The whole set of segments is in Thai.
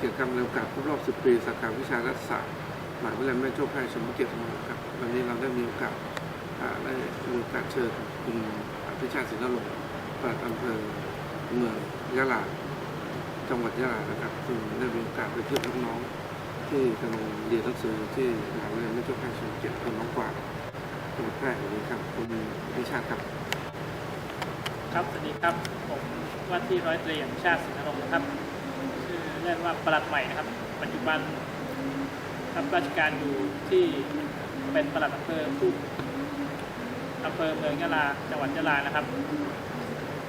ต้องมีกิกรรมในโอกาสครบรอบ 10 ปีสาขาวิชารัฐศาสตร์มหาวิทยาลัยแม่โจ้แพร่ชมเกียรติมาครับวันนี้เราได้มีโอกาสได้มีโอกาสเชิญคุณอภิชาติสินนรงค์ปลัดอำเภอเมืองยะลาจังหวัดยะลานะครับซึ่งได้มีโอกาสไปเที่ยวน้องๆที่กำลังเรียนหนังสือที่มหาวิทยาลัยแม่โจ้แพร่ชมเกียรติคนน้องกว่าจังหวัดแพร่อย่างนี้ครับคุณอภิชาติครับ ครับสวัสดีครับผมว่าที่ร้อยตรีอนุชาติสินนรงค์ครับ รียกว่าประหลัดใหม่นะครับ ปัจจุบันรับราชการอยู่ที่เป็นประหลัดอำเภอผู้อำเภอเมืองยะลาจังหวัดยะลานะครับ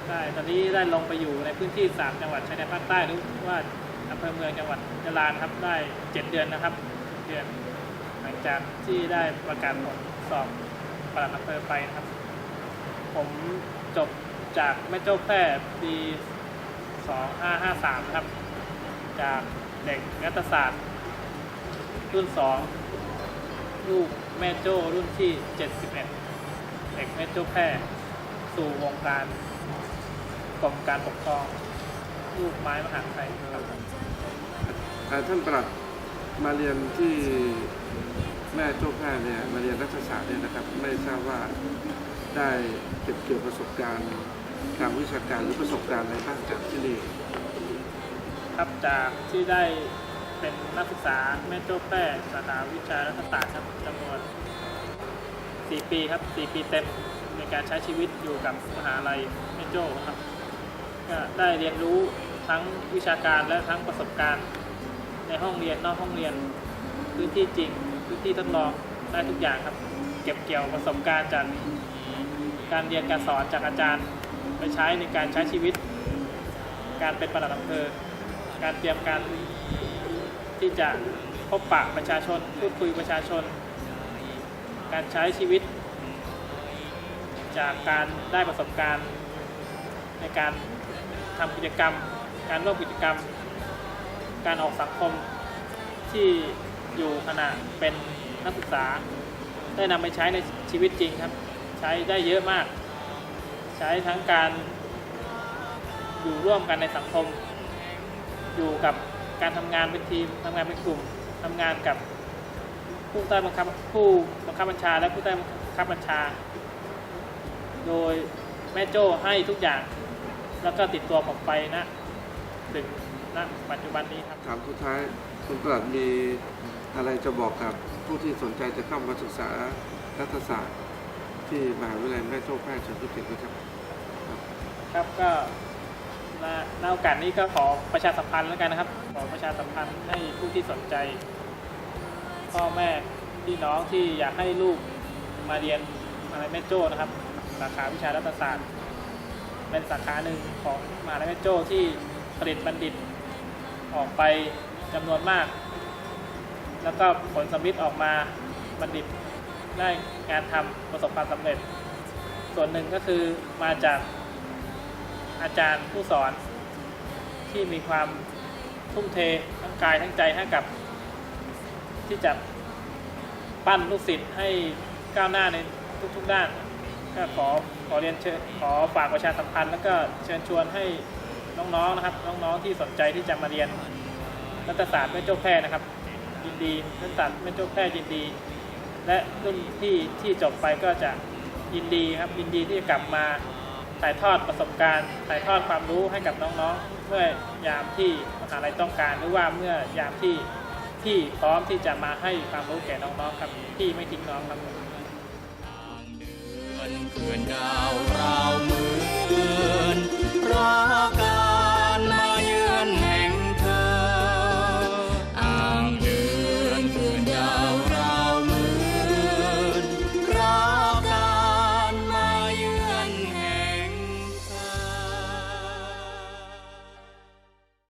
ได้ตอนนี้ได้ลงไปอยู่ในพื้นที่ 3 จังหวัดชายแดนภาคใต้หรือว่าอำเภอเมืองจังหวัดยะลาครับได้ 7 เดือนนะครับเดือนหลังจากที่ได้ประกาศผลสอบปลัดอำเภอไปนะครับ ผมจบจากแม่โจ้แพร่ปี 2553นะครับ จากเด็กรัฐศาสตร์ รุ่น 2 ลูกแม่โจ้รุ่นที่ 71 เด็กแม่โจ้แพร่สู่วงการกรมการปกครอง ลูกไม้มหาไทยครับอ่าท่านปลัดมาเรียนที่แม่โจ้แพร่เนี่ยมาเรียนรัฐศาสตร์เนี่ยนะครับ ไม่ทราบว่าได้เก็บเกี่ยวประสบการณ์ทางวิชาการหรือประสบการณ์อะไรบ้างจากที่นี่ ครับจากที่ได้เป็นนักศึกษาแม่โจ้แพร่สาขาวิชารัฐศาสตร์ครับจำนวน 4 ปีครับ 4 ปีเต็มในการใช้ชีวิตอยู่กับมหาลัยแม่โจ้ครับ ก็ได้เรียนรู้ทั้งวิชาการและทั้งประสบการณ์ ในห้องเรียนนอกห้องเรียนพื้นที่จริงพื้นที่ทดลองได้ทุกอย่างครับ เก็บเกี่ยวประสบการณ์จากการเรียนการสอนจากอาจารย์ ไปใช้ในการใช้ชีวิต การเป็นประหลัดอำเภอ การเตรียมการที่จะพบปะประชาชนพูดคุยประชาชน การใช้ชีวิต จากการได้ประสบการณ์ ในการทำกิจกรรม การร่วมกิจกรรม การออกสังคมที่อยู่ขณะเป็นนักศึกษา ได้นำไปใช้ในชีวิตจริงครับ ใช้ได้เยอะมาก ใช้ทั้งการอยู่ร่วมกันในสังคม อยู่กับการทำงานเป็นทีมทำงานเป็นกลุ่มทำงานกับผู้ใต้บังคับผู้บังคับบัญชา และผู้ใต้บังคับบัญชา โดยแม่โจ้ให้ทุกอย่าง แล้วก็ติดตัวผมไปนะถึงณปัจจุบันนี้ครับถามสุดท้ายคุณปลัดมีอะไรจะบอกกับผู้ที่สนใจจะเข้ามาศึกษารัฐศาสตร์ที่มหาวิทยาลัยแม่โจ้แพร่เฉลิมพระเกียรตินะครับ ครับก็ ณณโอกาสนี้ก็ขอประชาสัมพันธ์แล้วกันนะครับ ขอประชาสัมพันธ์ให้ผู้ที่สนใจ พ่อแม่พี่น้องที่อยากให้ลูกมาเรียนมหาลัยแม่โจ้นะครับสาขาวิชารัฐศาสตร์ เป็นสาขาหนึ่งของมหาลัยแม่โจ้ที่ผลิตบัณฑิต ออกไปจำนวนมาก แล้วก็ผลสำลิดออกมาบัณฑิตได้งานทำประสบความสำเร็จ ส่วนหนึ่งก็คือมาจาก อาจารย์ผู้สอนที่มีความทุ่มเททั้งกายทั้งใจให้กับ ที่จะปั้นลูกศิษย์ให้ก้าวหน้าในทุกๆด้าน ก็ขอขอเรียนเชิญขอฝากประชาสัมพันธ์แล้วก็เชิญชวนให้น้องๆนะครับ น้องๆที่สนใจที่จะมาเรียนรัฐศาสตร์แม่โจ้แพร่นะครับ ยินดีรัฐศาสตร์แม่โจ้แพร่ยินดี และรุ่นที่ที่จบไปก็จะยินดีครับยินดีที่จะกลับมา ถ่ายทอดประสบการณ์ถ่ายทอดความรู้ให้กับน้องๆ เมื่อยามที่มหาลัยต้องการ หรือว่าเมื่อยามที่ที่พร้อมที่จะมาให้ความรู้แก่น้องๆครับที่ไม่ทิ้งน้องครับ